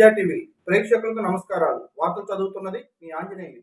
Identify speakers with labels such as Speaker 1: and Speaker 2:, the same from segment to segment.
Speaker 1: ప్రజా టీవీ ప్రేక్షకులకు నమస్కారాలు. వార్తలు చదువుతున్నది మీ ఆంజనేయులు.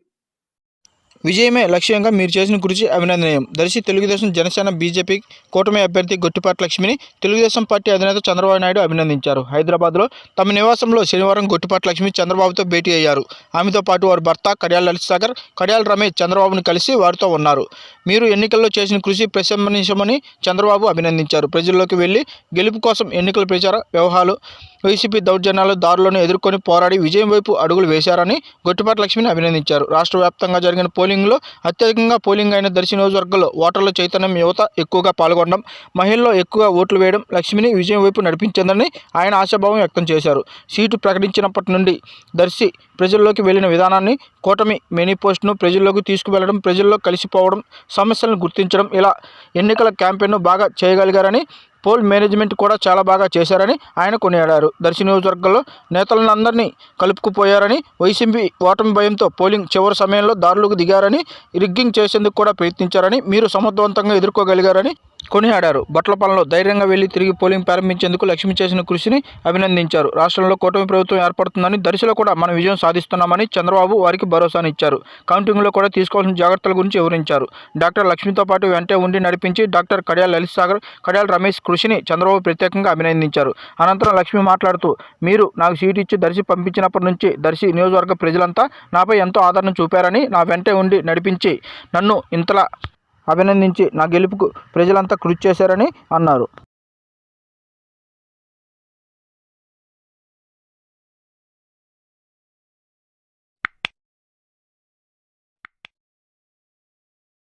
Speaker 2: విజయమే లక్ష్యంగా మీరు చేసిన కృషి అభినందనీయం. దర్శి తెలుగుదేశం జనసేన బీజేపీ కూటమి అభ్యర్థి గొట్టిపాటి లక్ష్మిని తెలుగుదేశం పార్టీ అధినేత చంద్రబాబు నాయుడు అభినందించారు. హైదరాబాద్లో తమ నివాసంలో శనివారం గొట్టిపాటి లక్ష్మి చంద్రబాబుతో భేటీ అయ్యారు. ఆమెతో పాటు వారి భర్త కడియాల లలిత్ సాగర్ కడియాల రమేష్ చంద్రబాబును కలిసి వారితో ఉన్నారు. మీరు ఎన్నికల్లో చేసిన కృషి ప్రశంసనీయమని చంద్రబాబు అభినందించారు. ప్రజల్లోకి వెళ్ళి గెలుపు కోసం ఎన్నికల ప్రచార వ్యవహారాలు వైసీపీ దౌర్జన్యాలు దారులను ఎదుర్కొని పోరాడి విజయం వైపు అడుగులు వేశారని గొట్టిపాటి లక్ష్మిని అభినందించారు. రాష్ట్ర వ్యాప్తంగా జరిగిన పోలింగ్లో అత్యధికంగా పోలింగ్ అయిన దర్శి నియోజకవర్గంలో ఓటర్ల చైతన్యం యువత ఎక్కువగా పాల్గొనడం మహిళల్లో ఎక్కువగా ఓట్లు వేయడం లక్ష్మిని విజయం వైపు నడిపించిందని ఆయన ఆశాభావం వ్యక్తం చేశారు. సీటు ప్రకటించినప్పటి నుండి దర్శి ప్రజల్లోకి వెళ్ళిన విధానాన్ని కూటమి మేనిఫెస్టోను ప్రజల్లోకి తీసుకువెళ్ళడం ప్రజల్లో కలిసిపోవడం సమస్యలను గుర్తించడం ఇలా ఎన్నికల క్యాంపెయిన్ను బాగా చేయగలిగారని పోల్ మేనేజ్మెంట్ కూడా చాలా బాగా చేశారని ఆయన కొనియాడారు. దర్శి నియోజకవర్గంలో నేతలందరినీ కలుపుకుపోయారని వైసీపీ ఓటమి భయంతో పోలింగ్ చివరి సమయంలో దారులకు దిగారని రిగ్గింగ్ చేసేందుకు కూడా ప్రయత్నించారని మీరు సమర్థవంతంగా ఎదుర్కోగలిగారని కొనియాడారు. బట్లపాలెంలో ధైర్యంగా వెళ్ళి తిరిగి పోలింగ్ ప్రారంభించేందుకు లక్ష్మి చేసిన కృషిని అభినందించారు. రాష్ట్రంలో కూటమి ప్రభుత్వం ఏర్పడుతుందని దర్శిలో కూడా మనం విజయం సాధిస్తున్నామని చంద్రబాబు వారికి భరోసానిచ్చారు కౌంటింగ్లో కూడా తీసుకోవాల్సిన జాగ్రత్తల గురించి వివరించారు. డాక్టర్ లక్ష్మితో పాటు వెంటే ఉండి నడిపించి డాక్టర్ కడియాల్ లలిత్ సాగర్ కడియాల్ రమేష్ కృషిని చంద్రబాబు ప్రత్యేకంగా అభినందించారు. అనంతరం లక్ష్మి మాట్లాడుతూ మీరు నాకు సీటు ఇచ్చి దర్శి పంపించినప్పటి నుంచి దర్శి నియోజకవర్గ ప్రజలంతా నాపై ఎంతో ఆదరణ చూపారని నా వెంటే ఉండి నడిపించి నన్ను ఇంతలా అభినందించి నా గెలుపుకు ప్రజలంతా కృషి చేశారని అన్నారు.